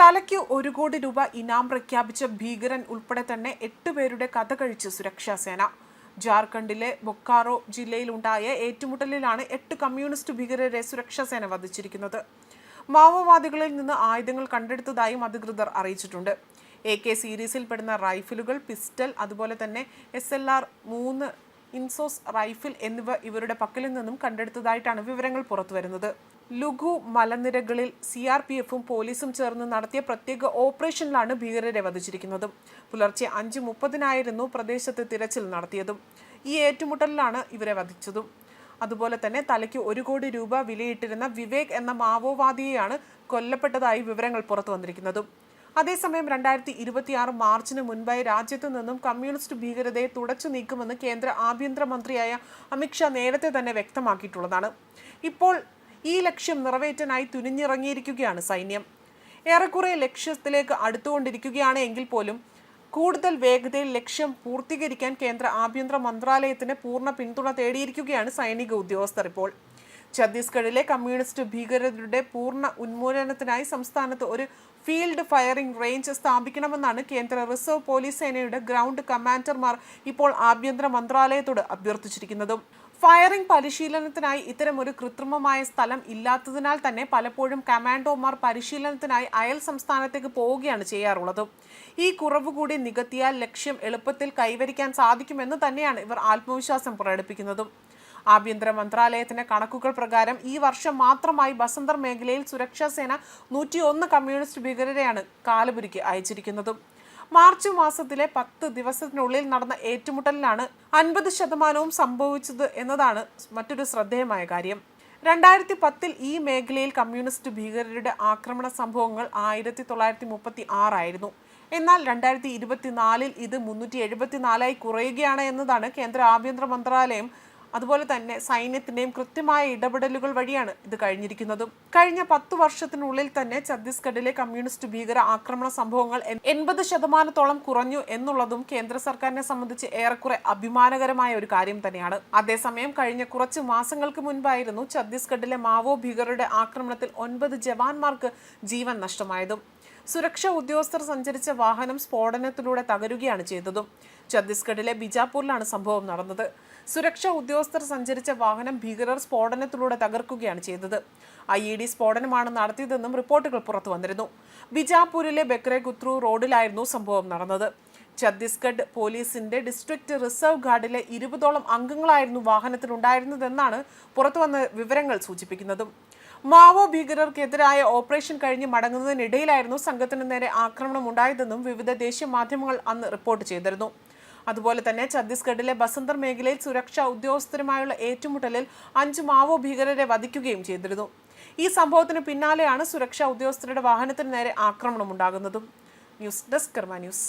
തലയ്ക്ക് ഒരു കോടി രൂപ ഇനാം പ്രഖ്യാപിച്ച ഭീകരൻ ഉൾപ്പെടെ തന്നെ എട്ട് പേരുടെ കഥ കഴിച്ച് സുരക്ഷാസേന ജാർഖണ്ഡിലെ ബൊക്കാറോ ജില്ലയിലുണ്ടായ ഏറ്റുമുട്ടലിലാണ് എട്ട് കമ്മ്യൂണിസ്റ്റ് ഭീകരരെ സുരക്ഷാസേന വധിച്ചിരിക്കുന്നത്. മാവോവാദികളിൽ നിന്ന് ആയുധങ്ങൾ കണ്ടെടുത്തതായും അധികൃതർ അറിയിച്ചിട്ടുണ്ട്. എ കെ സീരീസിൽപ്പെടുന്ന റൈഫിലുകൾ പിസ്റ്റൽ അതുപോലെ തന്നെ എസ് എൽ ആർ മൂന്ന് ഇൻസോസ് റൈഫിൾ എന്നിവ ഇവരുടെ പക്കലിൽ നിന്നും കണ്ടെടുത്തതായിട്ടാണ് വിവരങ്ങൾ പുറത്തുവരുന്നത്. ലുഗു മലനിരകളിൽ സി ആർ പി എഫും പോലീസും ചേർന്ന് നടത്തിയ പ്രത്യേക ഓപ്പറേഷനിലാണ് ഭീകരരെ വധിച്ചിരിക്കുന്നത്. പുലർച്ചെ അഞ്ച് മുപ്പതിനായിരുന്നു പ്രദേശത്ത് തിരച്ചിൽ നടത്തിയതും. ഈ ഏറ്റുമുട്ടലിലാണ് ഇവരെ വധിച്ചതും. അതുപോലെ തന്നെ തലയ്ക്ക് ഒരു കോടി രൂപ വിലയിട്ടിരുന്ന വിവേക് എന്ന മാവോവാദിയെയാണ് കൊല്ലപ്പെട്ടതായി വിവരങ്ങൾ പുറത്തു വന്നിരിക്കുന്നതും അതേസമയം രണ്ടായിരത്തി ഇരുപത്തിയാറ് മാർച്ചിന് മുൻപായി രാജ്യത്തു നിന്നും കമ്മ്യൂണിസ്റ്റ് ഭീകരതയെ തുടച്ചു നീക്കുമെന്ന് കേന്ദ്ര ആഭ്യന്തര മന്ത്രിയായ അമിത്ഷാ നേരത്തെ തന്നെ വ്യക്തമാക്കിയിട്ടുള്ളതാണ്. ഇപ്പോൾ ഈ ലക്ഷ്യം നിറവേറ്റാനായി തുനിഞ്ഞിറങ്ങിയിരിക്കുകയാണ് സൈന്യം. ഏറെക്കുറെ ലക്ഷ്യത്തിലേക്ക് അടുത്തുകൊണ്ടിരിക്കുകയാണ് എങ്കിൽ പോലും കൂടുതൽ വേഗതയിൽ ലക്ഷ്യം പൂർത്തീകരിക്കാൻ കേന്ദ്ര ആഭ്യന്തര മന്ത്രാലയത്തിന് പൂർണ പിന്തുണ തേടിയിരിക്കുകയാണ് സൈനിക ഉദ്യോഗസ്ഥർ ഇപ്പോൾ. ഛത്തീസ്ഗഡിലെ കമ്മ്യൂണിസ്റ്റ് ഭീകരരുടെ പൂർണ ഉന്മൂലനത്തിനായി സംസ്ഥാനത്ത് ഒരു ഫീൽഡ് ഫയറിംഗ് റേഞ്ച് സ്ഥാപിക്കണമെന്നാണ് കേന്ദ്ര റിസർവ് പോലീസ് സേനയുടെ ഗ്രൗണ്ട് കമാൻഡർമാർ ഇപ്പോൾ ആഭ്യന്തര മന്ത്രാലയത്തോട് അഭ്യർത്ഥിച്ചിരിക്കുന്നത്. ഫയറിംഗ് പരിശീലനത്തിനായി ഇത്തരം ഒരു കൃത്രിമമായ സ്ഥലം ഇല്ലാത്തതിനാൽ തന്നെ പലപ്പോഴും കമാൻഡോമാർ പരിശീലനത്തിനായി അയൽ സംസ്ഥാനത്തേക്ക് പോവുകയാണ് ചെയ്യാറുള്ളത്. ഈ കുറവ് കൂടി നികത്തിയാൽ ലക്ഷ്യം എളുപ്പത്തിൽ കൈവരിക്കാൻ സാധിക്കുമെന്ന് തന്നെയാണ് ഇവർ ആത്മവിശ്വാസം പ്രകടിപ്പിക്കുന്നതും. ആഭ്യന്തര മന്ത്രാലയത്തിന്റെ കണക്കുകൾ പ്രകാരം ഈ വർഷം മാത്രമായി ബസന്തർ മേഖലയിൽ സുരക്ഷാ സേന നൂറ്റിയൊന്ന് കമ്മ്യൂണിസ്റ്റ് ഭീകരരെയാണ് കാലപുരിക്ക് അയച്ചിരിക്കുന്നത്. മാർച്ച് മാസത്തിലെ പത്ത് ദിവസത്തിനുള്ളിൽ നടന്ന ഏറ്റുമുട്ടലിലാണ് അൻപത് ശതമാനവും സംഭവിച്ചത് എന്നതാണ് മറ്റൊരു ശ്രദ്ധേയമായ കാര്യം. രണ്ടായിരത്തി പത്തിൽ ഈ മേഖലയിൽ കമ്മ്യൂണിസ്റ്റ് ഭീകരരുടെ ആക്രമണ സംഭവങ്ങൾ ആയിരത്തി തൊള്ളായിരത്തി മുപ്പത്തി ആറായിരുന്നു എന്നാൽ രണ്ടായിരത്തി ഇരുപത്തിനാലിൽ ഇത് മുന്നൂറ്റി എഴുപത്തിനാലായി കുറയുകയാണ് എന്നതാണ് കേന്ദ്ര ആഭ്യന്തര മന്ത്രാലയം അതുപോലെ തന്നെ സൈന്യത്തിന്റെയും കൃത്യമായ ഇടപെടലുകൾ വഴിയാണ് ഇത് കഴിഞ്ഞിരിക്കുന്നതും. കഴിഞ്ഞ പത്തു വർഷത്തിനുള്ളിൽ തന്നെ ഛത്തീസ്ഗഡിലെ കമ്മ്യൂണിസ്റ്റ് ഭീകര ആക്രമണ സംഭവങ്ങൾ എൺപത് ശതമാനത്തോളം കുറഞ്ഞു എന്നുള്ളതും കേന്ദ്ര സർക്കാരിനെ സംബന്ധിച്ച് ഏറെക്കുറെ അഭിമാനകരമായ ഒരു കാര്യം തന്നെയാണ്. അതേസമയം കഴിഞ്ഞ കുറച്ച് മാസങ്ങൾക്ക് മുൻപായിരുന്നു ഛത്തീസ്ഗഡിലെ മാവോ ഭീകരരുടെ ആക്രമണത്തിൽ ഒൻപത് ജവാന്മാർക്ക് ജീവൻ നഷ്ടമായതും. സുരക്ഷാ ഉദ്യോഗസ്ഥർ സഞ്ചരിച്ച വാഹനം സ്ഫോടനത്തിലൂടെ തകരുകയാണ് ചെയ്തതും. ഛത്തീസ്ഗഡിലെ ബിജാപൂരിലാണ് സംഭവം നടന്നത്. സുരക്ഷാ ഉദ്യോഗസ്ഥർ സഞ്ചരിച്ച വാഹനം ഭീകരർ സ്ഫോടനത്തിലൂടെ തകർക്കുകയാണ് ചെയ്തത്. ഐ ഇ ഡി സ്ഫോടനമാണ് നടത്തിയതെന്നും റിപ്പോർട്ടുകൾ പുറത്തു വന്നിരുന്നു. ബിജാപൂരിലെ ബക്രെ കുത്രു റോഡിലായിരുന്നു സംഭവം നടന്നത്. ഛത്തീസ്ഗഡ് പോലീസിന്റെ ഡിസ്ട്രിക്ട് റിസർവ് ഗാർഡിലെ ഇരുപതോളം അംഗങ്ങളായിരുന്നു വാഹനത്തിലുണ്ടായിരുന്നതെന്നാണ് പുറത്തുവന്ന വിവരങ്ങൾ സൂചിപ്പിക്കുന്നതും. മാവോ ഭീകരർക്കെതിരായ ഓപ്പറേഷൻ കഴിഞ്ഞ് മടങ്ങുന്നതിനിടയിലായിരുന്നു സംഘത്തിന് നേരെ ആക്രമണം ഉണ്ടായതെന്നും വിവിധ ദേശീയ മാധ്യമങ്ങൾ അന്ന് റിപ്പോർട്ട് ചെയ്തിരുന്നു. അതുപോലെ തന്നെ ഛത്തീസ്ഗഡിലെ ബസന്തർ മേഖലയിൽ സുരക്ഷാ ഉദ്യോഗസ്ഥരുമായുള്ള ഏറ്റുമുട്ടലിൽ അഞ്ച് മാവോ ഭീകരരെ വധിക്കുകയും ചെയ്തിരുന്നു. ഈ സംഭവത്തിന് പിന്നാലെയാണ് സുരക്ഷാ ഉദ്യോഗസ്ഥരുടെ വാഹനത്തിന് നേരെ ആക്രമണം ഉണ്ടാകുന്നതും. News desk Karma news.